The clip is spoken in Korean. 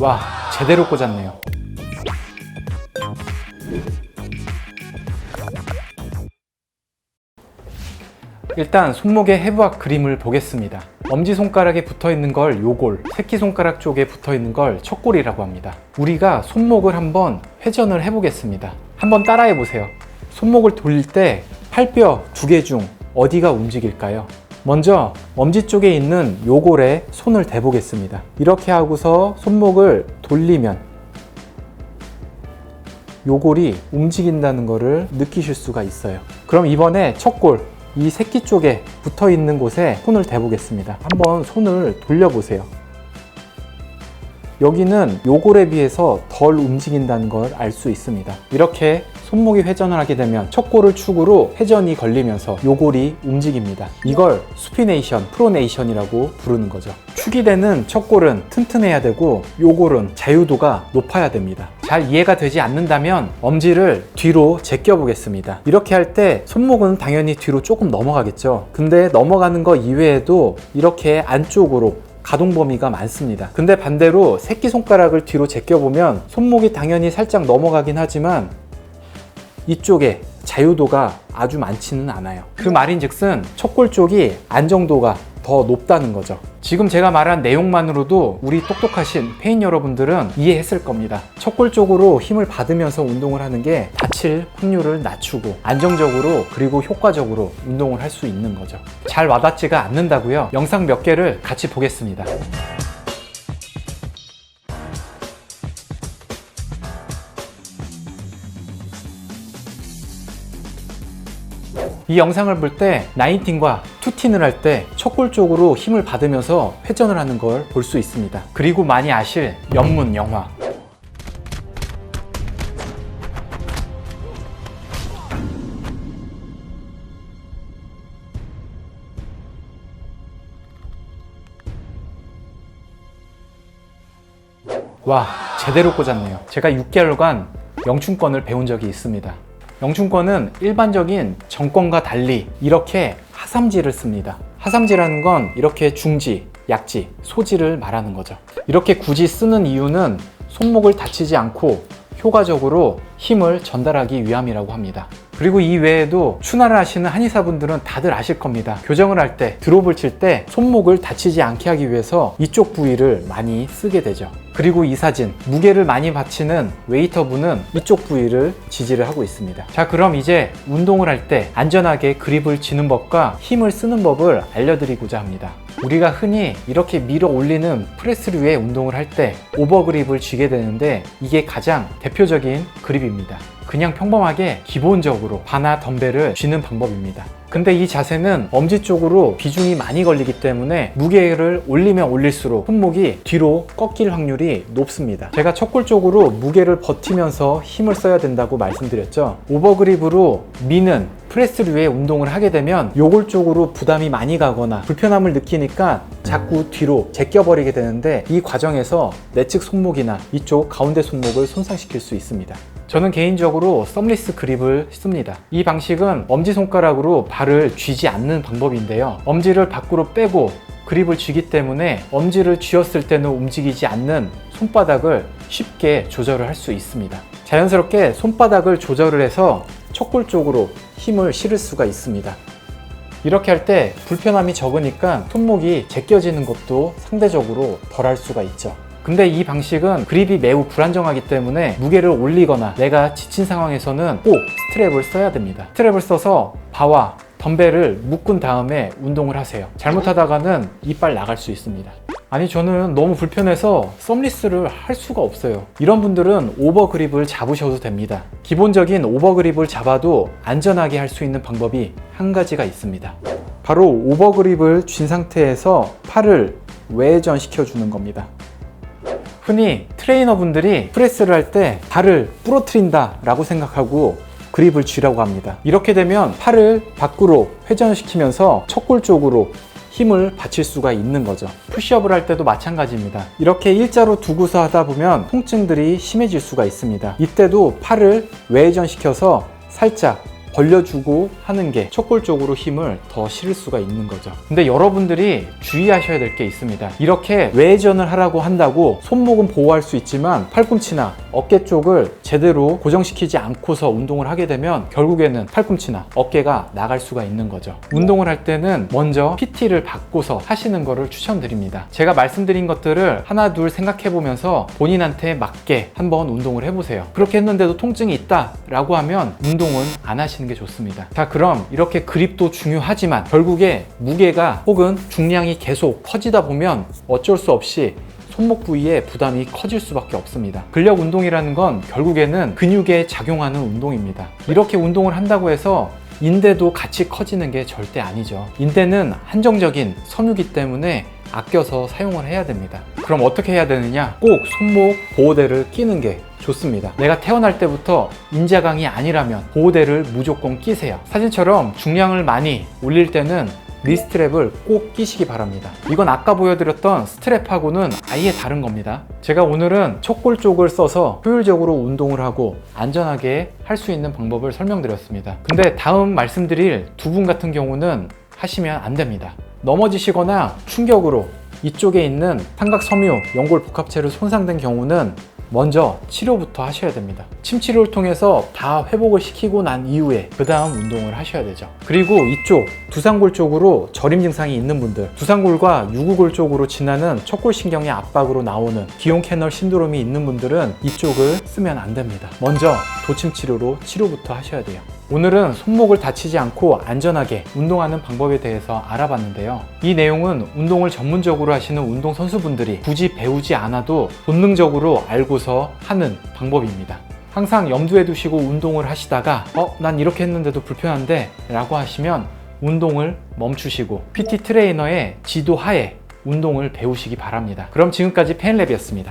와, 제대로 꽂았네요. 일단 손목의 해부학 그림을 보겠습니다. 엄지손가락에 붙어 있는 걸 요골, 새끼손가락 쪽에 붙어 있는 걸 척골이라고 합니다. 우리가 손목을 한번 회전을 해보겠습니다. 한번 따라해 보세요. 손목을 돌릴 때 팔뼈 두 개 중 어디가 움직일까요? 먼저 엄지 쪽에 있는 요골에 손을 대보겠습니다. 이렇게 하고서 손목을 돌리면 요골이 움직인다는 것을 느끼실 수가 있어요. 그럼 이번에 척골, 이 새끼 쪽에 붙어 있는 곳에 손을 대보겠습니다. 한번 손을 돌려보세요. 여기는 요골에 비해서 덜 움직인다는 걸 알 수 있습니다. 이렇게 손목이 회전을 하게 되면 척골을 축으로 회전이 걸리면서 요골이 움직입니다. 이걸 수피네이션, 프로네이션이라고 부르는 거죠. 축이 되는 척골은 튼튼해야 되고 요골은 자유도가 높아야 됩니다. 잘 이해가 되지 않는다면 엄지를 뒤로 제껴 보겠습니다. 이렇게 할 때 손목은 당연히 뒤로 조금 넘어가겠죠. 근데 넘어가는 거 이외에도 이렇게 안쪽으로 가동 범위가 많습니다. 근데 반대로 새끼손가락을 뒤로 제껴보면 손목이 당연히 살짝 넘어가긴 하지만 이쪽에 자유도가 아주 많지는 않아요. 그 말인 즉슨 척골 쪽이 안정도가 더 높다는 거죠. 지금 제가 말한 내용만으로도 우리 똑똑하신 페인 여러분들은 이해했을 겁니다. 척골 쪽으로 힘을 받으면서 운동을 하는 게 다칠 확률을 낮추고 안정적으로 그리고 효과적으로 운동을 할 수 있는 거죠. 잘 와닿지가 않는다고요? 영상 몇 개를 같이 보겠습니다. 이 영상을 볼 때 나인틴과 투틴을 할 때 척골 쪽으로 힘을 받으면서 회전을 하는 걸 볼 수 있습니다. 그리고 많이 아실 연문 영화. 와, 제대로 꽂았네요. 제가 6개월간 영춘권을 배운 적이 있습니다. 영춘권은 일반적인 정권과 달리 이렇게 하삼지를 씁니다. 하삼지라는 건 이렇게 중지, 약지, 소지를 말하는 거죠. 이렇게 굳이 쓰는 이유는 손목을 다치지 않고 효과적으로 힘을 전달하기 위함이라고 합니다. 그리고 이 외에도 추나를 하시는 한의사분들은 다들 아실 겁니다. 교정을 할 때, 드롭을 칠 때 손목을 다치지 않게 하기 위해서 이쪽 부위를 많이 쓰게 되죠. 그리고 이 사진, 무게를 많이 받치는 웨이터분은 이쪽 부위를 지지를 하고 있습니다. 자, 그럼 이제 운동을 할 때 안전하게 그립을 쥐는 법과 힘을 쓰는 법을 알려드리고자 합니다. 우리가 흔히 이렇게 밀어 올리는 프레스류의 운동을 할 때 오버그립을 쥐게 되는데 이게 가장 대표적인 그립입니다. 그냥 평범하게 기본적으로 바나 덤벨을 쥐는 방법입니다. 근데 이 자세는 엄지 쪽으로 비중이 많이 걸리기 때문에 무게를 올리면 올릴수록 손목이 뒤로 꺾일 확률이 높습니다. 제가 척골 쪽으로 무게를 버티면서 힘을 써야 된다고 말씀드렸죠. 오버그립으로 미는 프레스류의 운동을 하게 되면 요골 쪽으로 부담이 많이 가거나 불편함을 느끼니까 자꾸 뒤로 제껴버리게 되는데 이 과정에서 내측 손목이나 이쪽 가운데 손목을 손상시킬 수 있습니다. 저는 개인적으로 썸리스 그립을 씁니다. 이 방식은 엄지손가락으로 발을 쥐지 않는 방법인데요. 엄지를 밖으로 빼고 그립을 쥐기 때문에 엄지를 쥐었을 때는 움직이지 않는 손바닥을 쉽게 조절을 할 수 있습니다. 자연스럽게 손바닥을 조절을 해서 척골 쪽으로 힘을 실을 수가 있습니다. 이렇게 할 때 불편함이 적으니까 손목이 제껴지는 것도 상대적으로 덜 할 수가 있죠. 근데 이 방식은 그립이 매우 불안정하기 때문에 무게를 올리거나 내가 지친 상황에서는 꼭 스트랩을 써야 됩니다. 스트랩을 써서 바와 덤벨을 묶은 다음에 운동을 하세요. 잘못하다가는 이빨 나갈 수 있습니다. 아니 저는 너무 불편해서 썸리스를 할 수가 없어요. 이런 분들은 오버그립을 잡으셔도 됩니다. 기본적인 오버그립을 잡아도 안전하게 할 수 있는 방법이 한 가지가 있습니다. 바로 오버그립을 쥔 상태에서 팔을 외전 시켜주는 겁니다. 흔히 트레이너분들이 프레스를 할 때 발을 부러뜨린다 라고 생각하고 그립을 쥐라고 합니다. 이렇게 되면 팔을 밖으로 회전시키면서 척골 쪽으로 힘을 받칠 수가 있는 거죠. 푸시업을 할 때도 마찬가지입니다. 이렇게 일자로 두고서 하다 보면 통증들이 심해질 수가 있습니다. 이때도 팔을 외전시켜서 살짝 벌려주고 하는 게 척골 쪽으로 힘을 더 실을 수가 있는 거죠. 근데 여러분들이 주의하셔야 될 게 있습니다. 이렇게 외전을 하라고 한다고 손목은 보호할 수 있지만 팔꿈치나 어깨 쪽을 제대로 고정시키지 않고서 운동을 하게 되면 결국에는 팔꿈치나 어깨가 나갈 수가 있는 거죠. 운동을 할 때는 먼저 PT를 받고서 하시는 거를 추천드립니다. 제가 말씀드린 것들을 하나 둘 생각해 보면서 본인한테 맞게 한번 운동을 해보세요. 그렇게 했는데도 통증이 있다 라고 하면 운동은 안 하시는 게 좋습니다. 자, 그럼 이렇게 그립도 중요하지만 결국에 무게가 혹은 중량이 계속 커지다 보면 어쩔 수 없이 손목 부위에 부담이 커질 수밖에 없습니다. 근력 운동이라는 건 결국에는 근육에 작용하는 운동입니다. 이렇게 운동을 한다고 해서 인대도 같이 커지는 게 절대 아니죠. 인대는 한정적인 섬유기 때문에 아껴서 사용을 해야 됩니다. 그럼 어떻게 해야 되느냐? 꼭 손목 보호대를 끼는 게 좋습니다. 내가 태어날 때부터 인자강이 아니라면 보호대를 무조건 끼세요. 사진처럼 중량을 많이 올릴 때는 리스트랩을 꼭 끼시기 바랍니다. 이건 아까 보여드렸던 스트랩하고는 아예 다른 겁니다. 제가 오늘은 척골 쪽을 써서 효율적으로 운동을 하고 안전하게 할 수 있는 방법을 설명드렸습니다. 근데 다음 말씀드릴 두 분 같은 경우는 하시면 안 됩니다. 넘어지시거나 충격으로 이쪽에 있는 삼각 섬유 연골 복합체로 손상된 경우는 먼저 치료부터 하셔야 됩니다. 침 치료를 통해서 다 회복을 시키고 난 이후에 그 다음 운동을 하셔야 되죠. 그리고 이쪽 두상골 쪽으로 저림 증상이 있는 분들, 두상골과 유구골 쪽으로 지나는 척골신경의 압박으로 나오는 기온 캐널 신드롬이 있는 분들은 이쪽을 쓰면 안 됩니다. 먼저 도침 치료로 치료부터 하셔야 돼요. 오늘은 손목을 다치지 않고 안전하게 운동하는 방법에 대해서 알아봤는데요. 이 내용은 운동을 전문적으로 하시는 운동 선수분들이 굳이 배우지 않아도 본능적으로 알고서 하는 방법입니다. 항상 염두에 두시고 운동을 하시다가 어, 난 이렇게 했는데도 불편한데 라고 하시면 운동을 멈추시고 PT 트레이너의 지도 하에 운동을 배우시기 바랍니다. 그럼 지금까지 펜랩이었습니다.